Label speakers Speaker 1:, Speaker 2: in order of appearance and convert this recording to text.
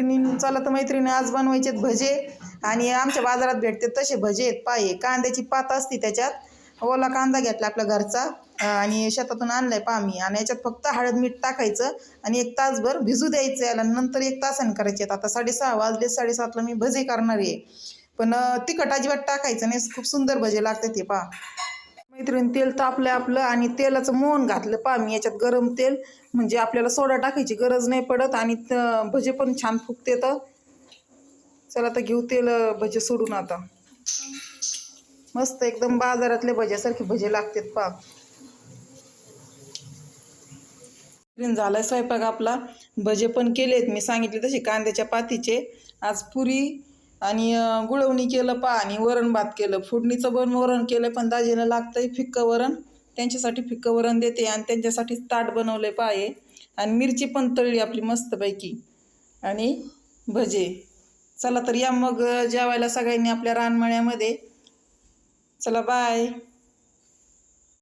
Speaker 1: मैत्रिणी चला तर मैत्रिणी आज बनवायचे भजे आणि आमच्या बाजारात भेटते तसे भजे आहेत पाये कांद्याची पात असते त्याच्यात. ओला कांदा घेतला आपला घरचा आणि शेतातून आणलाय पा मी. आणि याच्यात फक्त हळद मीठ टाकायचं आणि एक तासभर भिजू द्यायचं याला. नंतर एक तासाने करायचे आहेत. आता साडेसहा वाजले साडेसातला मी भजे करणार आहे. पण तिखट अजिबात टाकायचं नाही. खूप सुंदर भजे लागतात ते पहा. मैत्रीण तेल तापलं आपलं आणि तेलाचं मोहन घातलं. पहा मी याच्यात गरम तेल म्हणजे आपल्याला सोडा टाकायची गरज नाही पडत आणि भजे पण छान फुगते तर. चला आता घेऊ तेल भजे सोडून आता. मस्त एकदम बाजारातले भज्यासारखे भजे लागतात पहा. मैत्रीण झालाय स्वयंपाक आपला. भजे पण केलेत मी सांगितले तसे कांद्याच्या पातीचे. आज पुरी आणि गुळवणी केलं पाणी आणि वरण भात केलं फोडणीचं पण वरण केलं पण दाजीला लागतंय फिक्कं वरण. त्यांच्यासाठी फिक्कं वरण देते आणि त्यांच्यासाठी ताट बनवले पाये आणि मिरची पण तळली आपली मस्तपैकी. आणि भजे. चला तर या मग जेवायला सगळ्यांनी आपल्या रानमळ्यामध्ये. चला बाय.